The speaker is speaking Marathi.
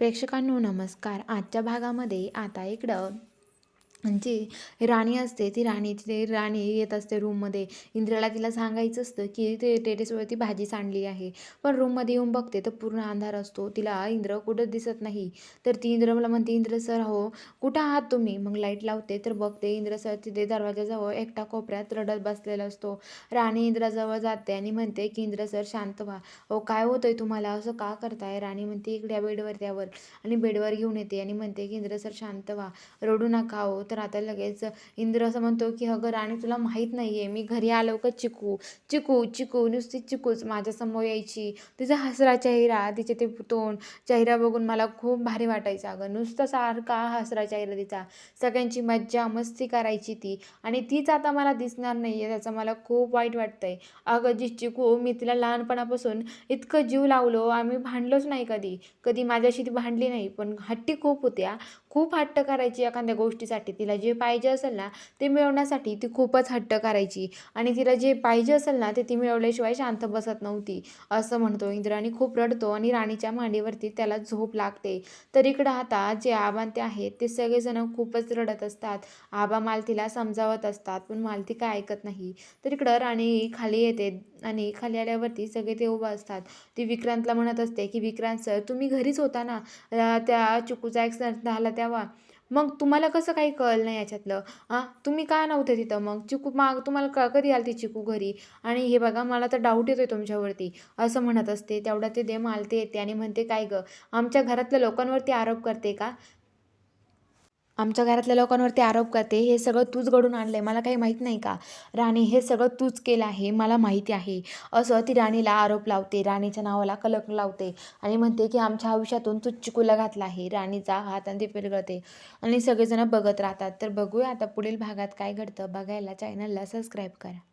प्रेक्षकांनो नमस्कार. आजच्या भागामध्ये आता इकडं जी राणी असते ती राणी तिथे राणी येत असते रूममध्ये इंद्राला तिला सांगायचं असतं की ते टेरेसवरती भाजी सांडली आहे. पण रूममध्ये येऊन बघते तर पूर्ण अंधार असतो. तिला इंद्र कुठं दिसत नाही. तर ती इंद्र मला म्हणते इंद्र सर हो कुठं आहात तुम्ही? मग लाइट लावते तर बघते इंद्र सर तिथे दरवाजाजवळ एकटा कोपऱ्यात रडत बसलेला असतो. राणी इंद्राजवळ जाते आणि म्हणते की इंद्र सर शांत व्हा. हो काय होतंय तुम्हाला? असं का करताय? राणी म्हणते इकड्या बेडवर त्यावर आणि बेडवर घेऊन येते आणि म्हणते की इंद्र सर शांत व्हा. रडू नका हो तर आता लगेच इंद्र असं म्हणतो की अगं राणी तुला माहीत नाही आहे मी घरी आलो का चिकू? चिकू चिकू नुसती चिकूच माझ्यासमोर यायची. तिचा हसरा चेहरा तिचे ते तोंड चेहरा बघून मला खूप भारी वाटायचं. अगं नुसतं सारखा हसरा चेहरा तिचा. सगळ्यांची मज्जा मस्ती करायची ती. आणि तीच आता मला दिसणार नाही आहे त्याचं मला खूप वाईट वाटतंय. अगं जी चिकू मी तिला लहानपणापासून इतकं जीव लावलो आम्ही भांडलोच नाही कधी. कधी माझ्याशी ती भांडली नाही पण हट्टी खूप होत्या. खूप हट्ट करायची एखाद्या गोष्टीसाठी तिला जे पाहिजे असेल ना ते मिळवण्यासाठी ती खूपच हट्ट करायची. आणि तिला जे पाहिजे असेल ना ते ती मिळवल्याशिवाय शांत बसत नव्हती. असं म्हणतो इंद्राणी खूप रडतो आणि राणीच्या मांडीवरती त्याला झोप लागते. तर इकडं आता जे आबांते आहेत ते सगळेजण खूपच रडत असतात. आबा मालतीला समजावत असतात पण मालती काय ऐकत नाही. तर इकडं राणी खाली येते आणि खाली आल्यावरती सगळे ते उभं असतात. ती विक्रांतला म्हणत असते की विक्रांत सर तुम्ही घरीच होता ना? त्या चिकूचा ॲक्सिडेंट झाला तेव्हा. मग तुम्हाला कसं काही कळलं नाही याच्यातलं? हां तुम्ही का नव्हते तिथं? मग चिकू माग तुम्हाला क कधी आली ती चिकू घरी? आणि हे बघा मला तर डाऊट येतोय तुमच्यावरती. असं म्हणत असते तेवढ्या ते दे मालते येते आणि म्हणते काय गं? आमच्या घरातल्या लोकांवरती आरोप करते का? आमच्या घरातल्या लोकांवरती आरोप करते हे सगळं तूच घडून आणलं आहे मला काही माहीत नाही का? राणी हे सगळं तूच केलं आहे मला माहिती आहे. असं ती राणीला आरोप लावते राणीच्या नावाला कलक लावते आणि म्हणते की आमच्या आयुष्यातून तूच चिकूला घातला आहे राणीचा हात आणि ती पिरगळते. आणि सगळेजण बघत राहतात. तर बघूया आता पुढील भागात काय घडतं. बघायला चॅनलला सबस्क्राईब करा.